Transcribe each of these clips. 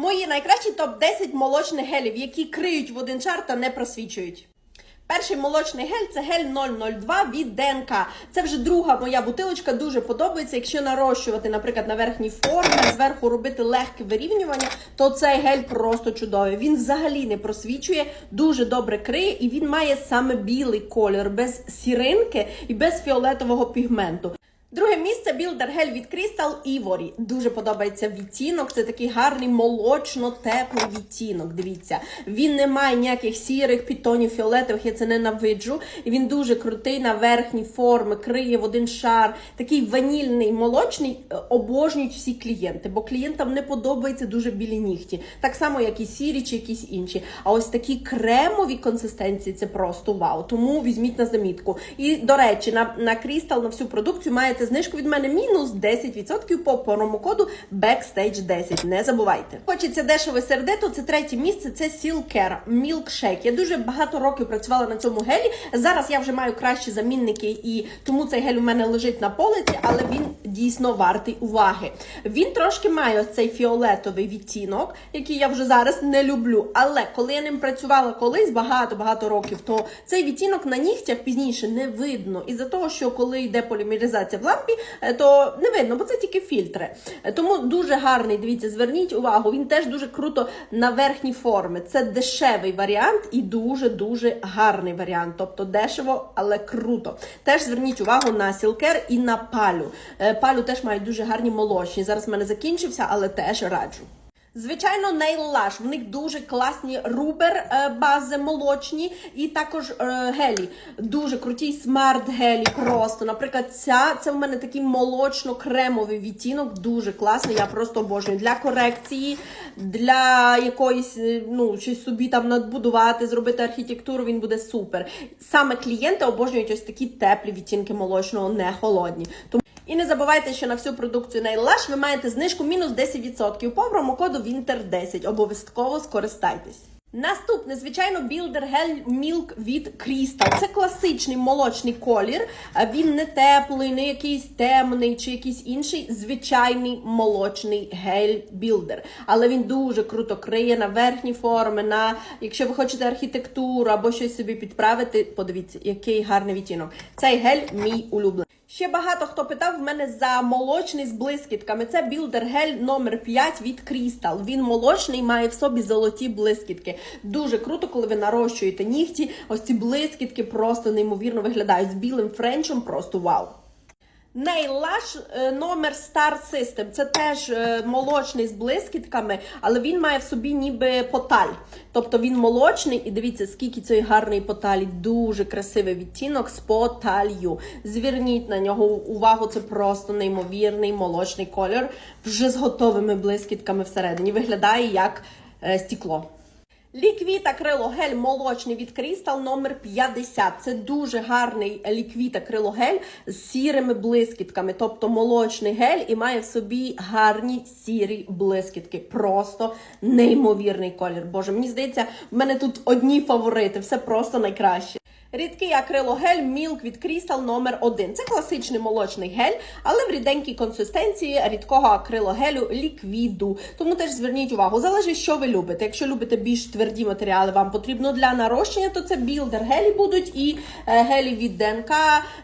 Мої найкращі топ-10 молочних гелів, які криють в один шар та не просвічують. Перший молочний гель це гель 002 від ДНК. Це вже друга моя бутилочка, дуже подобається. Якщо нарощувати, наприклад, на верхній формі, зверху робити легке вирівнювання, то цей гель просто чудовий. Він взагалі не просвічує, дуже добре криє, і він має саме білий колір, без сіринки і без фіолетового пігменту. Друге місце Builder Gel від Crystal Ivory. Дуже подобається відтінок. Це такий гарний молочно-теплий відтінок. Дивіться, він не має ніяких сірих підтонів фіолетових, я це ненавиджу. І він дуже крутий на верхні форми, криє в один шар. Такий ванільний, молочний е, обожнюють всі клієнти, бо клієнтам не подобається дуже білі нігті. Так само, як і сірі чи якісь інші. А ось такі кремові консистенції це просто вау. Тому візьміть на замітку. І до речі, на, на Crystal, на всю продукцію маєте знижку від мене мінус 10% по промокоду Backstage 10. Не забувайте. Хочеться дешеве сердито. Це третє місце. Це Silcare Milkshake. Я дуже багато років працювала на цьому гелі. Зараз я вже маю кращі замінники, і тому цей гель у мене лежить на полиці, але він дійсно вартий уваги. Він трошки має ось цей фіолетовий відтінок, який я вже зараз не люблю. Але коли я ним працювала колись багато-багато років, то цей відтінок на нігтях пізніше не видно. Із-за того, що коли йде полімеризація лампі, е, то не видно, бо це тільки фільтри. Е, Тому дуже гарний. Дивіться, зверніть увагу. Він теж дуже круто на верхні форми. Це дешевий варіант і дуже дуже гарний варіант. Тобто дешево, але круто. Теж зверніть увагу на сілкер і на палю. Е, Палю теж мають дуже гарні молочні. Зараз в мене закінчився, але теж раджу. Звичайно, Nail. В них дуже класні рубер е, бази молочні і також е, гелі. Дуже круті смарт гелі. Просто, наприклад, ця це в мене такий молочно-кремовий відтінок, дуже класний. Я просто обожнюю для корекції, для якоїсь е, ну щось собі там надбудувати, зробити архітектуру. Він буде супер. Саме клієнти обожнюють ось такі теплі відтінки молочного, не холодні. Тому і не забувайте, що на всю продукцію Nail ви маєте знижку мінус 10% по промокоду Winter10. Обов'язково скористайтесь. Наступне, звичайно, Builder Gel Milk від Crystal. Це класичний молочний колір. Він не теплий, не якийсь темний чи якийсь інший. Звичайний молочний гель білдер. Але він дуже круто криє на верхні форми. На якщо ви хочете архітектуру або щось собі підправити, подивіться, який гарний відтінок. Цей гель мій улюблений. Ще багато хто питав в мене за молочний з блискітками. Це білдер гель номер 5 від Crystal. Він молочний, має в собі золоті блискітки. Дуже круто, коли ви нарощуєте нігті. Ось ці блискітки просто неймовірно виглядають з білим френчем. Просто вау. Lash е, номер Star System. Це теж е, молочний з блискітками, але він має в собі ніби поталь. Тобто він молочний, і дивіться, скільки цієї гарної поталі. Дуже красивий відтінок з поталью. Зверніть на нього увагу, це просто неймовірний молочний колір, вже з готовими блискітками всередині. Виглядає як е, стекло. Ліквіт акрилогель молочний від Крістал номер 50. Це дуже гарний ліквіт акрилогель з сірими блискітками, тобто молочний гель і має в собі гарні сірі блискітки. Просто неймовірний колір. Боже, мені здається, в мене тут одні фаворити, все просто найкраще. Рідкий акрилогель Milk від Crystal номер 1 Це класичний молочний гель, але в ріденькій консистенції рідкого акрилогелю ліквіду. Тому теж зверніть увагу, залежить, що ви любите. Якщо любите більш тверді матеріали, вам потрібно для нарощення, то це білдер гелі будуть і е, гелі від ДНК,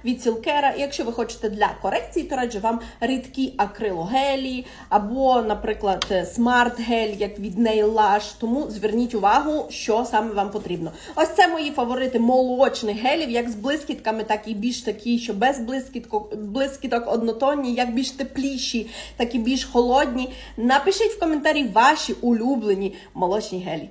від Сілкера. Якщо ви хочете для корекції, то раджу вам рідкі акрилогелі або, наприклад, смарт гель, як від Nail Lash. Тому зверніть увагу, що саме вам потрібно. Ось це мої фаворити молочних гелів, як з блискітками, так і більш такі, що без блискіток, блискіток однотонні, як більш тепліші, так і більш холодні. Напишіть в коментарі ваші улюблені молочні гелі.